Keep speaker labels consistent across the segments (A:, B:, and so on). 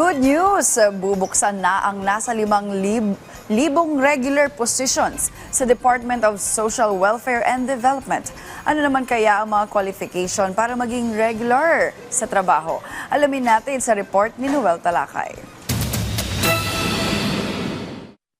A: Good news! Bubuksan na ang nasa limang lib- libong regular positions sa Department of Social Welfare and Development. Ano naman kaya ang mga qualification para maging regular sa trabaho? Alamin natin sa report ni Noel Talakay.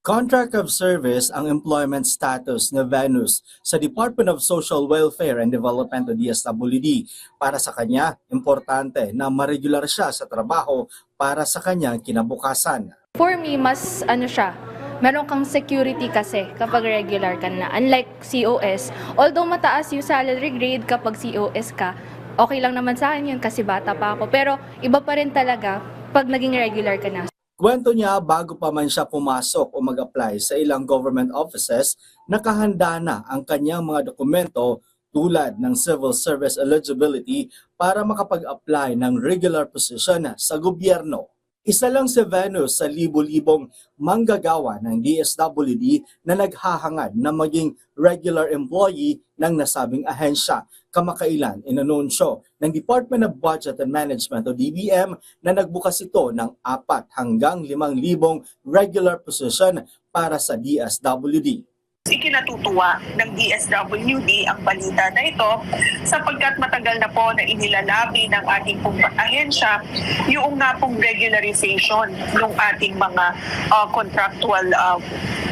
B: Contract of Service ang employment status na Venus sa Department of Social Welfare and Development o DSWD. Para sa kanya, importante na maregular siya sa trabaho para sa kanyang kinabukasan.
C: For me, mas ano siya, meron kang security kasi kapag regular ka na. Unlike COS, although mataas yung salary grade kapag COS ka, okay lang naman sa akin yun kasi bata pa ako. Pero iba pa rin talaga pag naging regular ka na.
B: Kwento niya bago pa man siya pumasok o mag-apply sa ilang government offices, nakahanda na ang kanyang mga dokumento tulad ng civil service eligibility para makapag-apply ng regular position sa gobyerno. Isa lang si Venus sa libo-libong manggagawa ng DSWD na naghahangad na maging regular employee ng nasabing ahensya. Kamakailan, inanunsyo ng Department of Budget and Management o DBM na nagbukas ito ng 4 hanggang 5,000 regular position para sa DSWD.
D: Ikinatutuwa ng DSWD ang balita na ito sapagkat matagal na po na inilalabi ng ating pong ahensya yung nga pong regularization ng ating mga uh, contractual uh,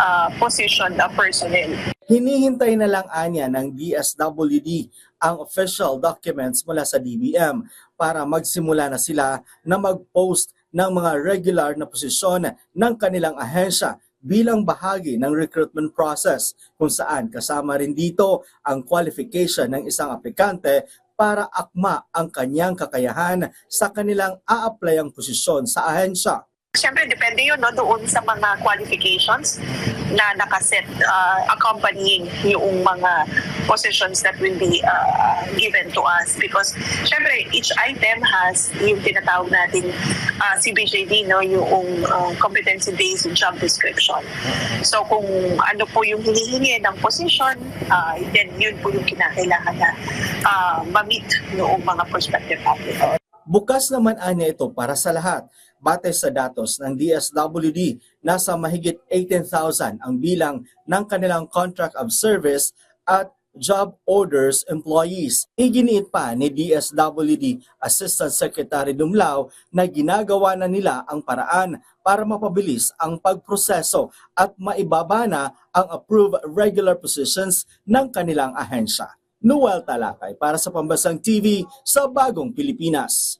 D: uh, position uh, personnel.
B: Hinihintay na lang anya ng DSWD ang official documents mula sa DBM para magsimula na sila na mag-post ng mga regular na posisyon ng kanilang ahensya bilang bahagi ng recruitment process kung saan kasama rin dito ang qualification ng isang aplikante para akma ang kanyang kakayahan sa kanilang a-applyang posisyon sa ahensya.
D: Siyempre, depende yun no, doon sa mga qualifications na nakaset uh, accompanying yung mga positions that will be uh, given to us. Because, siyempre, each item has yung tinatawag natin uh, CBJD, no, yung uh, competency-based job description. So, kung ano po yung hinihingi ng position, uh, then yun po yung kinakailangan na uh, ma-meet yung mga prospective applicants.
B: Bukas naman anya ito para sa lahat. Batay sa datos ng DSWD, nasa mahigit 18,000 ang bilang ng kanilang contract of service at job orders employees. Iginiit pa ni DSWD Assistant Secretary Dumlao na ginagawa na nila ang paraan para mapabilis ang pagproseso at maibaba na ang approved regular positions ng kanilang ahensya. Noel Talakay para sa Pambasang TV sa Bagong Pilipinas.